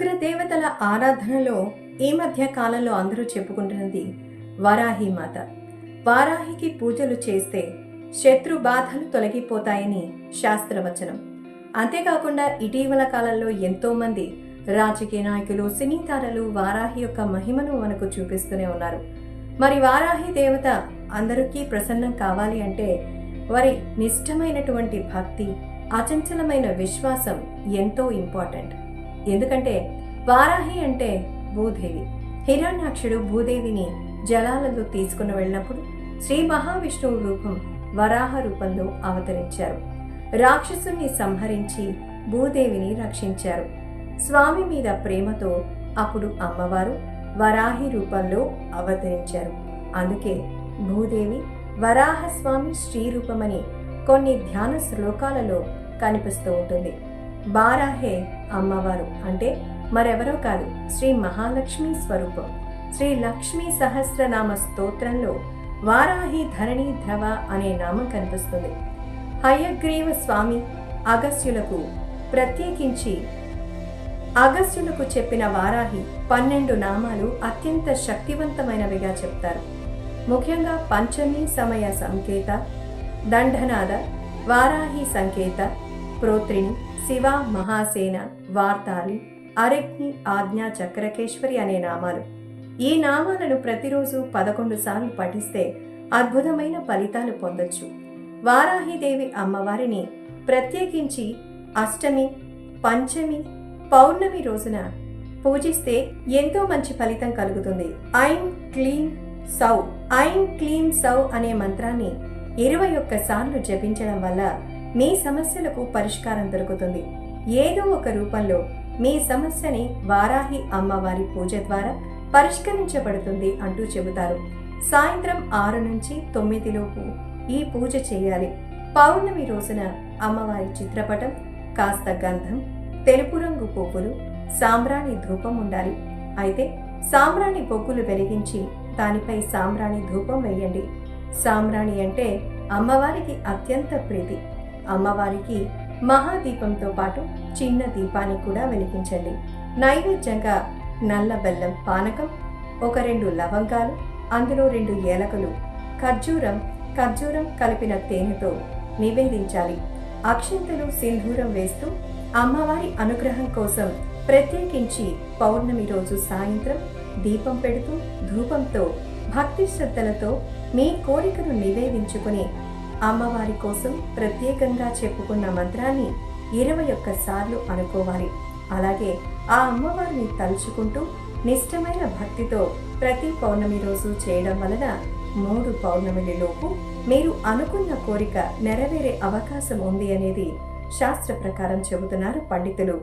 ఉగ్ర దేవతల ఆరాధనలో ఈ మధ్య కాలంలో అందరూ చెప్పుకుంటున్నది వారాహి మాత. వారాహికి పూజలు చేస్తే శత్రు బాధలు తొలగిపోతాయని శాస్త్రవచనం. అంతేకాకుండా ఇటీవల కాలంలో ఎంతోమంది రాజకీయ నాయకులు సినీ తారలు వారాహి యొక్క మహిమను మనకు చూపిస్తూనే ఉన్నారు. మరి వారాహి దేవత అందరికీ ప్రసన్నం కావాలి అంటే వారి నిష్టమైనటువంటి భక్తి అచంచలమైన విశ్వాసం ఎంతో ఇంపార్టెంట్. ఎందుకంటే వారాహి అంటే భూదేవి. హిరణ్యాక్షుడు భూదేవిని జలాలలో తీసుకుని వెళ్ళినప్పుడు శ్రీ మహావిష్ణువు రూపం వరాహ రూపంలో అవతరించారు. రాక్షసుని సంహరించి భూదేవిని రక్షించారు. స్వామి మీద ప్రేమతో అప్పుడు అమ్మవారు వరాహి రూపంలో అవతరించారు. అందుకే భూదేవి వరాహస్వామి శ్రీ రూపమని కొన్ని ధ్యాన శ్లోకాలలో కనిపిస్తూ ఉంటుంది. బారాహే అమ్మవారు అంటే మరెవరో కాదు శ్రీ మహాలక్ష్మి స్వరూపం. శ్రీ లక్ష్మీ సహస్రనామ స్తోత్రంలో వారాహి ధరణి ధ్రవ అనే నామం కనిపిస్తుంది. హయగ్రీవ స్వామి అగస్యులకు ప్రత్యేకించి అగస్యులకు చెప్పిన వారాహి పన్నెండు నామాలు అత్యంత శక్తివంతమైనవిగా చెప్తారు. ముఖ్యంగా పంచమి సమయ సంకేత దండనాద వారాహి సంకేత ప్రోత్రిని శివ మహాసేన వార్తాలి అరగ్ని ఆజ్ఞా చక్రకేశ్వరి అనే నామాలు. ఈ నామాలను ప్రతిరోజు పదకొండు సార్లు పఠిస్తే అద్భుతమైన ఫలితాలు పొందొచ్చు. వారాహిదేవి అమ్మవారిని ప్రత్యేకించి అష్టమి పంచమి పౌర్ణమి రోజున పూజిస్తే ఎంతో మంచి ఫలితం కలుగుతుంది. ఐం క్లీం సౌ. ఐం క్లీం సౌ అనే మంత్రాన్ని ఇరవై ఒక్క సార్లు జపించడం వల్ల మీ సమస్యలకు పరిష్కారం దొరుకుతుంది. ఏదో ఒక రూపంలో మీ సమస్యని వారాహి అమ్మవారి పూజ ద్వారా పరిష్కరించబడుతుంది అంటూ చెబుతారు. సాయంత్రం ఆరు నుంచి తొమ్మిదిలోపు ఈ పూజ చేయాలి. పౌర్ణమి రోజున అమ్మవారి చిత్రపటం కాస్త గంధం తెలుపు రంగు పువ్వులు సాంబ్రాణి ధూపం ఉండాలి. అయితే సాంబ్రాణి పొగ్గులు వెలిగించి దానిపై సాంబ్రాణి ధూపం వేయండి. సాంబ్రాణి అంటే అమ్మవారికి అత్యంత ప్రీతి. అమ్మవారికి మహాదీపంతో పాటు చిన్న దీపాన్ని కూడా వెలిగించండి. నైవేద్యంగా నల్ల బెల్లం పానకం ఒక రెండు లవంగాలు అందులో రెండు ఏలకలు ఖర్జూరం ఖర్జూరం కలిపిన తేనెతో నివేదించాలి. అక్షంతలు సింధూరం వేస్తూ అమ్మవారి అనుగ్రహం కోసం ప్రత్యేకించి పౌర్ణమి రోజు సాయంత్రం దీపం పెడుతూ ధూపంతో భక్తి శ్రద్ధలతో మీ కోరికను నివేదించుకుని అమ్మవారి కోసం ప్రత్యేకంగా చెప్పుకున్న మంత్రాన్ని ఇరవై ఒక్క సార్లు అనుకోవాలి. అలాగే ఆ అమ్మవారిని తలుచుకుంటూ నిష్టమైన భక్తితో ప్రతి పౌర్ణమి రోజు చేయడం వలన మూడు పౌర్ణమిలోపు మీరు అనుకున్న కోరిక నెరవేరే అవకాశం ఉంది అనేది శాస్త్ర ప్రకారం చెబుతున్నారు పండితులు.